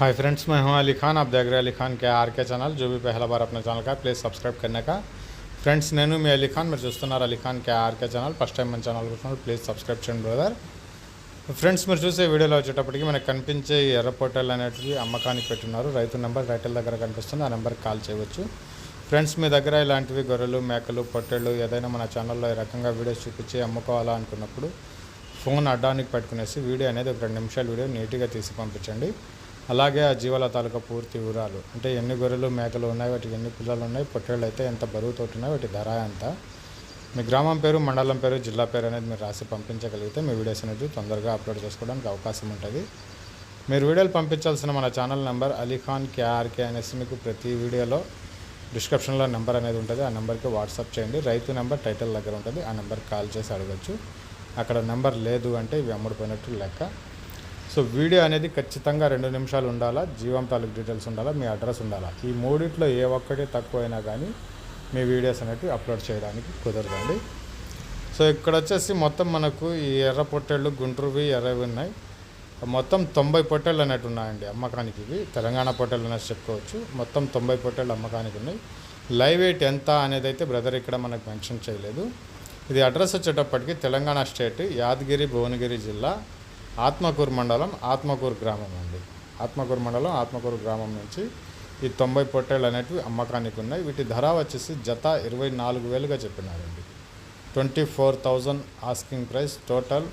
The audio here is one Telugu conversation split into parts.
हाय फ्रेंड्स मैं हूं अली खान आप देख रहे हैं अली खान के आर के ఛానల్ जो भी पहला बार अपने ఛానల్ का ప్లీజ్ సబ్స్క్రైబ్ करने का ఫ్రెండ్స్ నేను మీ అలీ ఖాన్ మీరు చూస్తున్నారు Ali Khan K R K channel first time మన ఛానల్ చూస్తున్నారు ప్లీజ్ సబ్స్క్రైబ్ చేయండి బ్రదర్ ఫ్రెండ్స్ మీరు చూసే వీడియోలో వచ్చేటప్పటికి మనకు కనిపించే ఈ ఎర్ర పొట్టెలు అనేటివి అమ్మకానికి పెట్టున్నారు రైతు నెంబర్ రైతుల దగ్గర కనిపిస్తుంది ఆ నెంబర్కి కాల్ చేయవచ్చు ఫ్రెండ్స్ మీ దగ్గర ఇలాంటివి గొర్రెలు మేకలు పొట్టెళ్ళు ఏదైనా మన ఛానల్లో ఈ రకంగా వీడియోస్ చూపించి అమ్ముకోవాలా అనుకున్నప్పుడు ఫోన్ అడ్డానికి పెట్టుకునేసి వీడియో అనేది ఒక రెండు నిమిషాల వీడియో నీట్గా తీసి పంపించండి అలాగే ఆ జీవాల తాలూకా పూర్తి వివరాలు. అంటే ఎన్ని గొర్రెలు మేకలు ఉన్నాయి వాటికి ఎన్ని పిల్లలు ఉన్నాయి పొట్టేళ్ళు అయితే ఎంత బరువుతో ఉన్నాయి వాటి ధర ఎంత? మీ గ్రామం పేరు మండలం పేరు జిల్లా పేరు అనేది మీరు రాసి పంపించగలిగితే మీ వీడియోస్ అనేది తొందరగా అప్లోడ్ చేసుకోవడానికి అవకాశం ఉంటుంది. మీరు వీడియోలు పంపించాల్సిన మన ఛానల్ నెంబర్ అలీఖాన్ కేఆర్కే అనేసి మీకు ప్రతి వీడియోలో డిస్క్రిప్షన్లో నెంబర్ అనేది ఉంటుంది. ఆ నెంబర్కి వాట్సాప్ చేయండి. రైతు నెంబర్ టైటిల్ దగ్గర ఉంటుంది. ఆ నెంబర్కి కాల్ చేసి అడగచ్చు. అక్కడ నెంబర్ లేదు అంటే ఇవి అమ్ముడుపోయినట్టు లెక్క. సో వీడియో అనేది ఖచ్చితంగా రెండు నిమిషాలు ఉండాలా జీవం తాలూకు డీటెయిల్స్ ఉండాలా మీ అడ్రస్ ఉండాలా. ఈ మూడిట్లో ఏ ఒక్కటి తక్కువైనా కానీ మీ వీడియోస్ అనేవి అప్లోడ్ చేయడానికి కుదరదండి. సో ఇక్కడ వచ్చేసి మొత్తం మనకు ఈ ఎర్ర పొట్టేళ్ళు గుంటూరువి ఎర్రవి ఉన్నాయి. మొత్తం తొంభై పొట్టేళ్ళు అనేవి ఉన్నాయండి అమ్మకానికి ఇవి. తెలంగాణ పొట్టేళ్ళు అనేసి చెప్పుకోవచ్చు. మొత్తం తొంభై పొట్టేళ్ళు అమ్మకానికి ఉన్నాయి. లైవ్ వెయిట్ ఎంత అనేది అయితే బ్రదర్ ఇక్కడ మనకు మెన్షన్ చేయలేదు. ఇది అడ్రస్ వచ్చేటప్పటికి తెలంగాణ స్టేట్ యాదగిరి భువనగిరి జిల్లా ఆత్మకూరు మండలం ఆత్మకూరు గ్రామం అండి ఆత్మకూరు మండలం ఆత్మకూరు గ్రామం నుంచి ఈ తొంభై పొట్టేళ్ళు అనేటివి అమ్మకానికి ఉన్నాయి వీటి ధర వచ్చేసి జత ఇరవై నాలుగు వేలుగా చెప్పినారండి twenty four thousand asking price total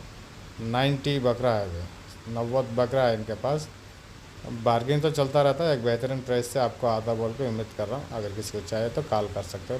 ninety बकरा है नब्बे बकरा है इनके पास बार्गेन तो चलता रहता है एक बेहतरीन प्राइस से आपको आधा बोल के उम्मीद कर रहा हूँ अगर किसी को चाहिए तो कॉल कर सकते हो